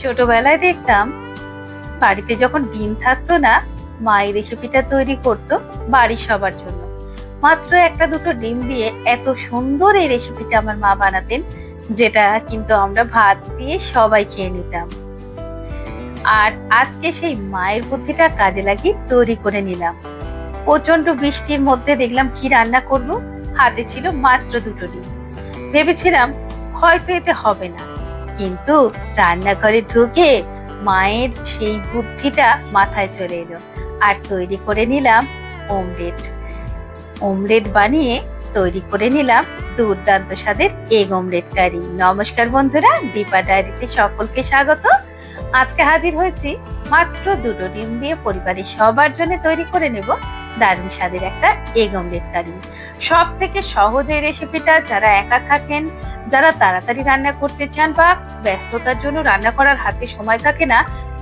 ছোটবেলায় দেখতাম, বাড়িতে যখন ডিম থাকতো না মা এই রেসিপিটা তৈরি করতো বাড়ির সবার জন্য। মাত্র একটা দুটো ডিম দিয়ে এত সুন্দর এই রেসিপিটা আমার মা বানাতেন, যেটা কিন্তু আমরা ভাত দিয়ে সবাই খেয়ে নিতাম। আর আজকে সেই মায়ের বুদ্ধিটা কাজে লাগিয়ে তৈরি করে নিলাম। প্রচণ্ড বৃষ্টির মধ্যে দেখলাম কি রান্না করব হাতে ছিল মাত্র দুটো ডিম। ভেবেছিলাম হয়তো এতে হবে না। কিন্তু রান্নাঘরে ঢুকে মায়ের সেই বুদ্ধিটা মাথায় চলে এলো। আর তৈরি করে নিলাম ওমলেট ওমলেট বানিয়ে তৈরি করে নিলাম দুর্দান্ত স্বাদের এগ ওমলেট কারি। নমস্কার বন্ধুরা, দীপা ডায়েরিতে সকলকে স্বাগত। আজকে হাজির হয়েছি মাত্র দুটো ডিম দিয়ে পরিবারের সবার জন্য তৈরি করে নেব দারুণ স্বাদের একটা এগ অমলেট কারি সব থেকে সহজ এই রেসিপিটা যারা একা থাকেন, যারা তাড়াতাড়ি রান্না করতে চান বা ব্যস্ততার জন্য রান্না করার হাতে সময় থাকে না,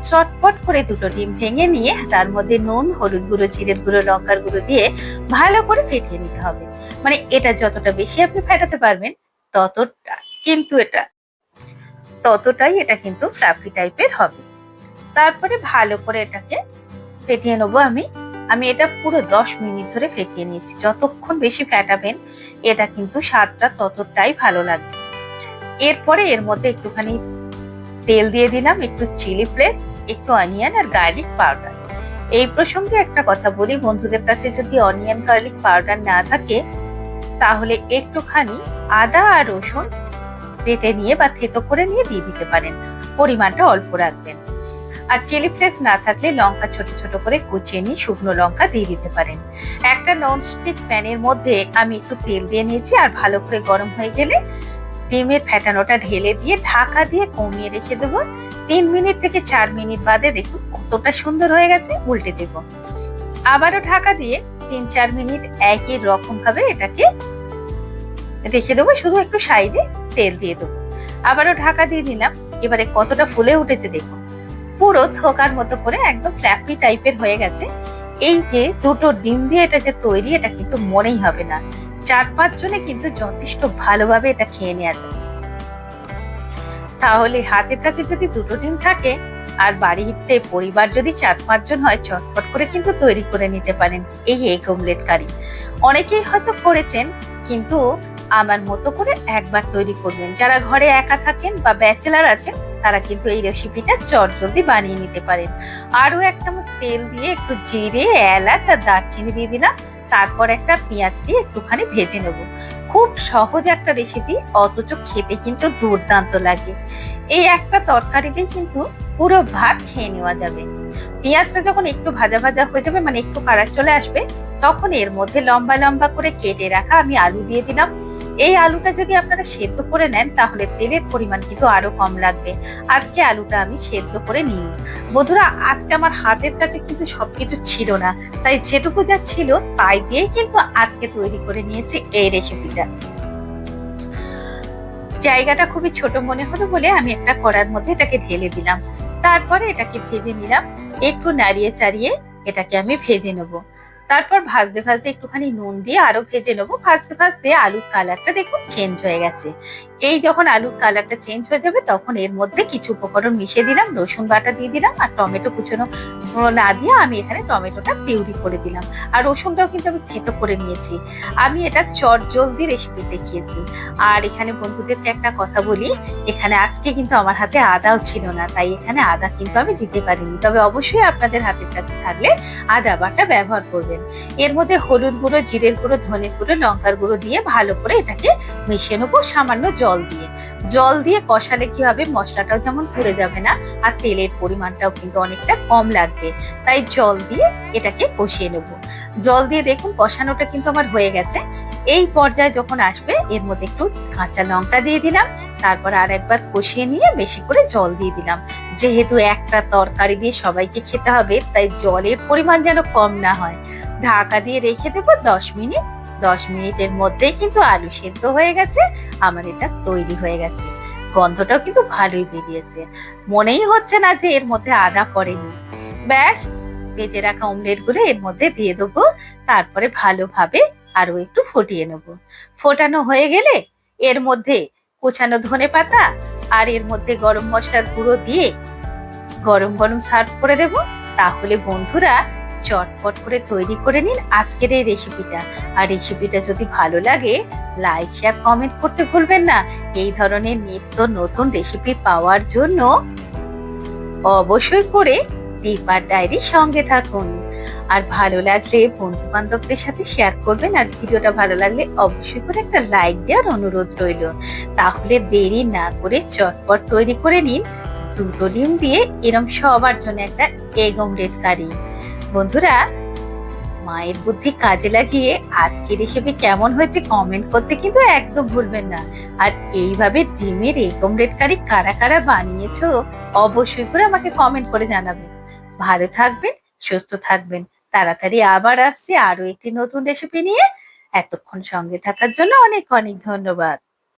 চটপট করে দুটো ডিম ভেঙে নিয়ে তার মধ্যে নুন, হলুদ গুঁড়ো, জিরের গুঁড়ো, লঙ্কার গুঁড়ো দিয়ে ভালো করে ফেটিয়ে নিতে হবে। মানে এটা যতটা বেশি আপনি ফেটাতে পারবেন, ততটা কিন্তু এটা, ততটাই এটা কিন্তু ফ্লাফি টাইপের হবে। তারপরে ভালো করে এটাকে ফেটিয়ে নেব আমি আমি এটা পুরো দশ মিনিট ধরে ফেটিয়ে নিয়েছি। যতক্ষণ বেশি ফেটাবেন এটা কিন্তু স্বাদটা ততটাই ভালো লাগবে। এরপরে এর মধ্যে একটুখানি তেল দিয়ে দিলাম, একটু চিলি ফ্লেক্স, একটু অনিয়ন আর গার্লিক পাউডার। এই প্রসঙ্গে একটা কথা বলি, বন্ধুদের কাছে যদি অনিয়ন, গার্লিক পাউডার না থাকে, তাহলে একটুখানি আদা আর রসুন বেটে নিয়ে বা থেতো করে নিয়ে দিয়ে দিতে পারেন। পরিমাণটা অল্প রাখবেন। আর চিলি ফ্লেক্স না থাকলে লঙ্কা ছোট ছোট করে কুচিয়ে নিয়ে শুকনো লঙ্কা দিয়ে দিতে পারেন। একটা ননস্টিক প্যানের মধ্যে আমি একটু তেল দিয়ে নিয়েছি আর ভালো করে গরম হয়ে গেলে ডিমের ফ্যাটানোটা ঢেলে দিয়ে ঢাকা দিয়ে কমিয়ে রেখে দেবো। তিন মিনিট থেকে চার মিনিট বাদে দেখুন কতটা সুন্দর হয়ে গেছে, উল্টে দেবো। আবারও ঢাকা দিয়ে তিন চার মিনিট একই রকম ভাবে এটাকে রেখে দেবো, শুধু একটু সাইডে তেল দিয়ে দেবো। আবারও ঢাকা দিয়ে দিলাম, এবারে কতটা ফুলে উঠেছে দেখুন। পুরো থোকার মতো করে একদম ফ্ল্যাপি টাইপের হয়ে গেছে। এই যে দুটো ডিম দিয়ে এটা যে তৈরি, এটা কিন্তু মনেই হবে না। চার পাঁচ জনে কিন্তু যথেষ্ট ভালোভাবে এটা খেয়ে নেওয়া যায়। তাহলে হাতের কাছে যদি দুটো ডিম থাকে, আর বাড়িতে পরিবার যদি চার পাঁচজন হয়, চটপট করে কিন্তু তৈরি করে নিতে পারেন এই এগ অমলেট কারি অনেকেই হয়তো করেছেন, কিন্তু আমার মতো করে একবার তৈরি করবেন। যারা ঘরে একা থাকেন বা ব্যাচেলার আছেন তারা কিন্তু এই রেসিপিটা চট জলদি বানিয়ে নিতে পারেন। আরও এক চামচ তেল দিয়ে একটু জিরে, এলাচ আর দারচিনি দিয়ে দিলাম। তারপর একটা পেঁয়াজ দিয়ে একটুখানি ভেজে নেব। খুব সহজ একটা রেসিপি অথচ খেতে কিন্তু দুর্দান্ত লাগে। এই একটা তরকারিতেই কিন্তু পুরো ভাত খেয়ে নেওয়া যাবে। পেঁয়াজটা যখন একটু ভাজা ভাজা হয়ে যাবে মানে একটু কালার চলে আসবে, তখন এর মধ্যে লম্বা লম্বা করে কেটে রাখা আমি আলু দিয়ে দিলাম। এই আলুটা যদি আপনারা সেদ্ধ করে নেন, তাহলে তেলের পরিমাণ কিন্তু আরও কম লাগবে। আজকে আলুটা আমি সেদ্ধ করে নিই। বন্ধুরা, আজকে আমার হাতের কাছে কিন্তু সবকিছু ছিল না। তাই যেটুকু যা ছিল, তাই দিয়েই কিন্তু আজকে তৈরি করে নিয়েছি এই রেসিপিটা জায়গাটা খুবই ছোট মনে হলো বলে আমি একটা কড়ার মধ্যে এটাকে ঢেলে দিলাম। তারপরে এটাকে ভেজে নিলাম। একটু নাড়িয়ে চাড়িয়ে এটাকে আমি ভেজে নেব। তারপর ভাজতে ভাজতে একটুখানি নুন দিয়ে আরও ভেজে নেব। ভাজতে ভাজতে আলুর কালারটা দেখুন চেঞ্জ হয়ে গেছে। এই যখন আলুর কালারটা চেঞ্জ হয়ে যাবে তখন এর মধ্যে কিছু উপকরণ মিশিয়ে দিলাম, রসুন বাটা দিয়ে দিলাম আর টমেটো কুচোনো না দিয়ে আমি এখানে টমেটোটা পিউরি করে দিলাম। আর রসুনটাও কিন্তু আমি থেতো করে নিয়েছি। আমি এটা চট জলদি রেসিপি দেখিয়েছি। আর এখানে বন্ধুদেরকে একটা কথা বলি, এখানে আজকে কিন্তু আমার হাতে আদাও ছিল না, তাই এখানে আদা কিন্তু আমি দিতে পারিনি। তবে অবশ্যই আপনাদের হাতের কাছে থাকলে আদা বাটা ব্যবহার করবেন। এর মধ্যে হলুদ গুঁড়ো, জিরের গুঁড়ো, ধনে গুঁড়ো, লঙ্কার গুঁড়ো দিয়ে ভালো করে এটাকে মিশিয়ে নেব সামান্য জল দিয়ে। জল দিয়ে কষালে কি হবে? মশলাটাও যেমন পুড়ে যাবে না আর তেলের পরিমাণটাও কিন্তু অনেকটা কম লাগবে। তাই জল দিয়ে এটাকে কষিয়ে নেব। জল দিয়ে দেখুন কষানোটা কিন্তু আমার হয়ে গেছে। এই পর্যায়ে যখন আসবে, এর মধ্যে একটু কাঁচা লঙ্কা দিয়ে দিলাম। তারপর আর একবার কষিয়ে নিয়ে বেশি করে জল দিয়ে দিলাম। যেহেতু একটা তরকারি দিয়ে সবাইকে খেতে হবে, তাই জলের পরিমাণ যেন কম না হয়। ঢাকা দিয়ে রেখে দেবো দশ মিনিট। দশ মিনিটের মধ্যেই কিন্তু আলু সেদ্ধ হয়ে গেছে, আমার এটা তৈরি হয়ে গেছে। গন্ধটাও কিন্তু ভালোই বেরিয়েছে। মনেই হচ্ছে না যে এর মধ্যে আদা পড়েনি। ব্যাস ভেজে রাখা অমলেটগুলো এর মধ্যে দিয়ে দেবো। তারপরে ভালোভাবে আরও একটু ফুটিয়ে নেব। ফোটানো হয়ে গেলে এর মধ্যে কুচানো ধনে পাতা আর এর মধ্যে গরম মশলার গুঁড়ো দিয়ে গরম গরম সার্ভ করে দেব। তাহলে বন্ধুরা চটপট করে তৈরি করে নিন আজকের এই রেসিপিটা আর রেসিপিটা যদি ভালো লাগে লাইক শেয়ার কমেন্ট করতে ভুলবেন না। এই ধরনের নিত্য নতুন রেসিপি পাওয়ার জন্য অবশ্যই করে দীপার ডায়েরির সঙ্গে থাকুন। আর ভালো লাগলে বন্ধু বান্ধবদের সাথে শেয়ার করবেন। আর ভিডিওটা ভালো লাগলে অবশ্যই করে একটা লাইক দেওয়ার অনুরোধ রইল। তাহলে দেরি না করে চটপট তৈরি করে নিন। দুটো ডিম দিয়ে এরম সবার জন্য একটা এগ অমলেট কারি বন্ধুরা, মায়ের বুদ্ধি কাজে লাগিয়ে আজকের রেসিপি কেমন হয়েছে কমেন্ট করতে কিন্তু একদম ভুলবেন না। আর এইভাবে ডিমের এগ অমলেট কারি কারা কারা বানিয়েছো অবশ্যই করে আমাকে কমেন্ট করে জানাবেন। ভালো থাকবেন, সুস্থ থাকবেন। তাড়াতাড়ি আবার আসছি আরও একটি নতুন রেসিপি নিয়ে। এতক্ষণ সঙ্গে থাকার জন্য অনেক অনেক ধন্যবাদ।